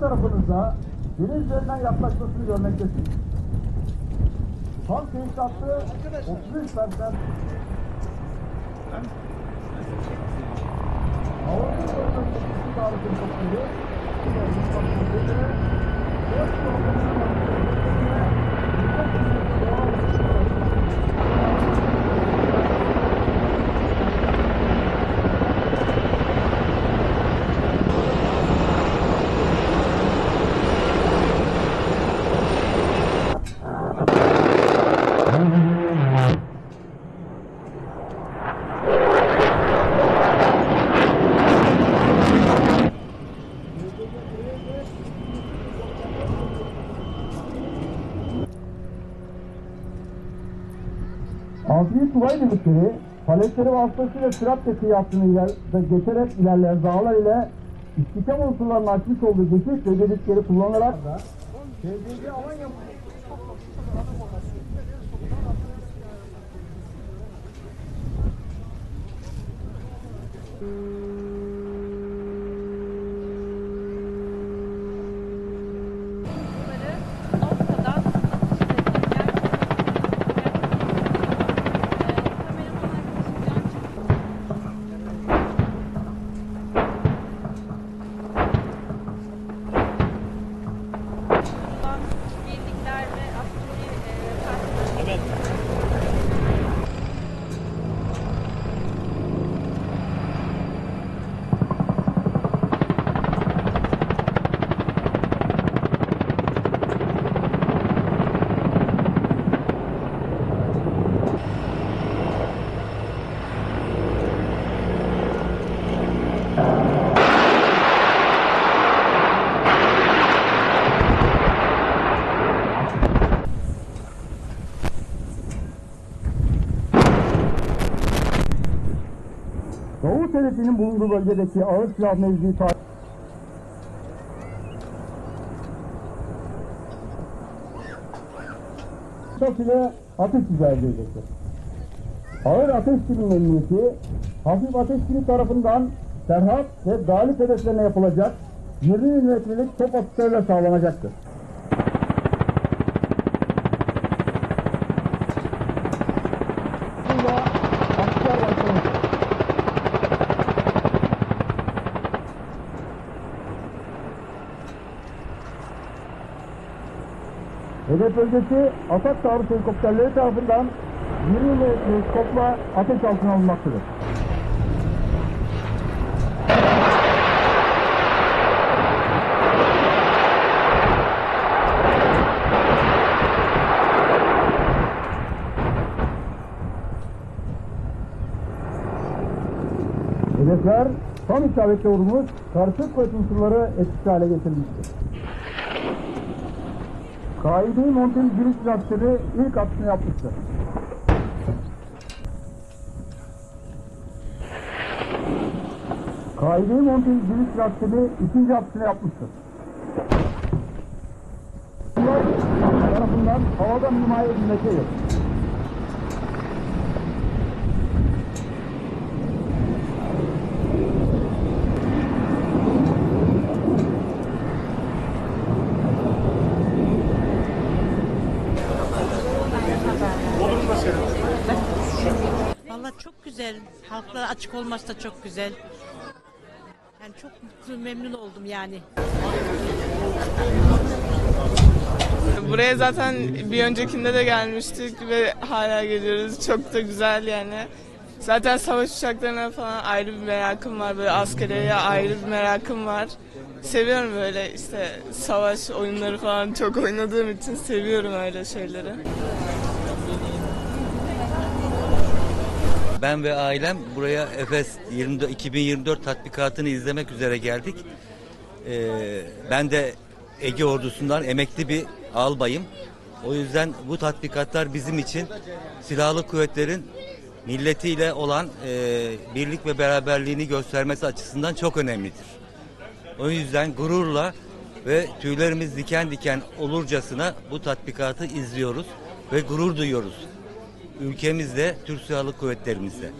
tarafınızda deniz üzerinden yaklaşmasını görmektesiniz. Tank teşkilatı 33 persen Altıncı Tugay Birlikleri paletleri vasıtasıyla sürat testi yaptığını iler, geçerek ilerleyen dağlar ile istikam unsurlarının açmış olduğu geçiş ve dedikleri kullanarak TCG Alanya Bunları Devleti'nin bulunduğu bölgedeki ağır silah mevzii Çok ile ateş icra edecektir. Ağır ateş kimin emniyeti, hafif ateş kimi tarafından serhat ve galip hedeflerine yapılacak 20 milimetrelik top atışlarıyla sağlanacaktır. Hedef bölgesi atak taarruz helikopterleri tarafından 20 metrelik skopla ateş altına alınmaktadır. Hedefler tam isabetle vurulmuş, karşı kuvvet unsurları etkisiz hale getirilmiştir. Kaide-i Montin giriş lastiği ilk atışını yapmıştır. Kaide-i Montin giriş lastiği ikinci atışını yapmıştır. Tarafından havadan himaye edilmektedir. Vallahi çok güzel. Halklara açık olması da çok güzel. Yani çok mutlu, memnun oldum yani. Buraya zaten bir öncekinde de gelmiştik ve hala geliyoruz. Çok da güzel yani. Zaten savaş uçaklarına falan ayrı bir merakım var. Böyle askeriyeye ayrı bir merakım var. Seviyorum böyle işte savaş oyunları falan çok oynadığım için seviyorum öyle şeyleri. Ben ve ailem buraya Efes 24 2024 tatbikatını izlemek üzere geldik. Ee, ben de Ege ordusundan emekli bir albayım. O yüzden bu tatbikatlar bizim için silahlı kuvvetlerin milletiyle olan e, birlik ve beraberliğini göstermesi açısından çok önemlidir. O yüzden gururla ve tüylerimiz diken diken olurcasına bu tatbikatı izliyoruz ve gurur duyuyoruz ülkemizde, Türk Silahlı Kuvvetlerimizde.